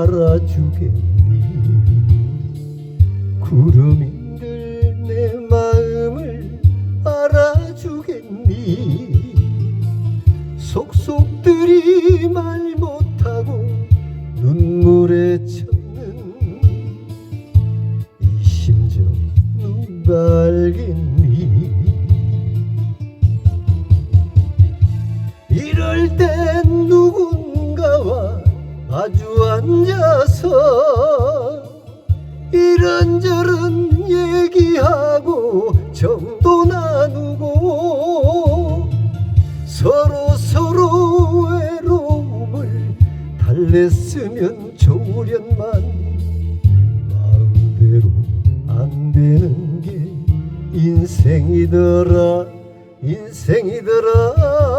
알아주겠니? 구름인들 내 마음을 알아주겠니? 속속들이 말 못하고 눈물에 젖는 이 심정 누가 알겠니? 이럴 땐 마주 앉아서 이런저런 얘기하고 정도 나누고 서로 서로 외로움을 달랬으면 좋으련만 마음대로 안 되는 게 인생이더라 인생이더라